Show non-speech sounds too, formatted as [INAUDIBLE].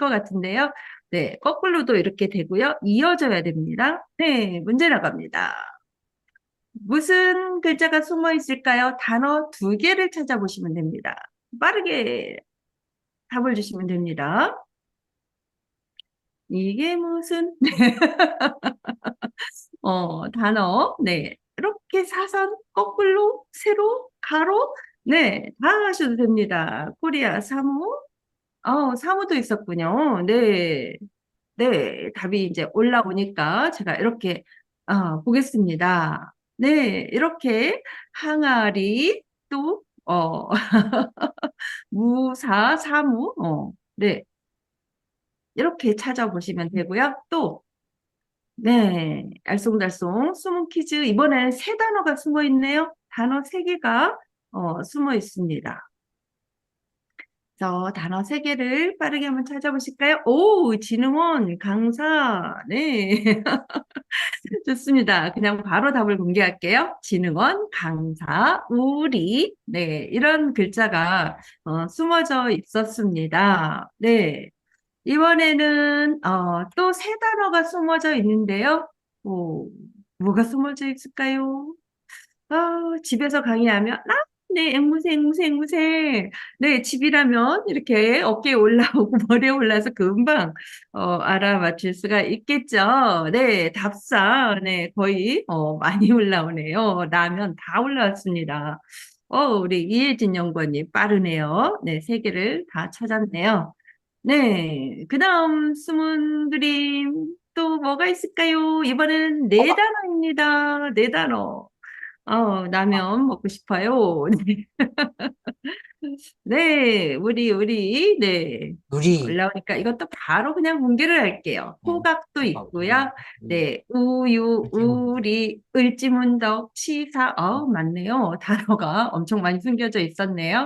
것 같은데요. 네, 거꾸로도 이렇게 되고요. 이어져야 됩니다. 네, 문제 나갑니다. 무슨 글자가 숨어 있을까요? 단어 두 개를 찾아보시면 됩니다. 빠르게 답을 주시면 됩니다. 이게 무슨 [LAUGHS] 어, 단어 네 이렇게 사선 거꾸로 세로 가로 네다 하셔도 됩니다. 코리아 사무 어 사무도 있었군요. 네. 네, 답이 이제 올라오니까 제가 이렇게 어, 보겠습니다. 네, 이렇게 항아리 또 어, [LAUGHS] 무사 사무 어, 네. 이렇게 찾아보시면 되고요. 또 네, 알쏭달쏭 숨은 퀴즈 이번에는 세 단어가 숨어 있네요. 단어 세 개가 어, 숨어 있습니다. 저 단어 세 개를 빠르게 한번 찾아보실까요? 오, 진흥원 강사. 네. [LAUGHS] 좋습니다. 그냥 바로 답을 공개할게요. 진흥원 강사 우리. 네, 이런 글자가 어, 숨어져 있었습니다. 네. 이번에는 어, 또 세 단어가 숨어져 있는데요. 오, 뭐가 숨어져 있을까요? 아, 집에서 강의하면 아, 네, 앵무새, 앵무새, 앵무새. 네, 집이라면 이렇게 어깨에 올라오고 [LAUGHS] 머리에 올라서 금방 어, 알아맞힐 수가 있겠죠. 네, 답사. 네, 거의 어, 많이 [LAUGHS] 올라오네요. 라면 다 올라왔습니다. 어, 우리 이혜진 연구원님 빠르네요. 네, 세 개를 다 찾았네요. 네, 그 다음 숨은 그림 또 뭐가 있을까요? 이번엔 네 단어입니다. 네 단어. 어, 라면 먹고 싶어요. [LAUGHS] 네. 네, 우리, 우리, 네. 누리, 올라오니까 이것도 바로 그냥 공개를 할게요. 어, 호각도 호각, 있고요. 우리, 네, 우유. 우리, 을지문덕, 치사, 어, 맞네요. 단어가 엄청 많이 숨겨져 있었네요.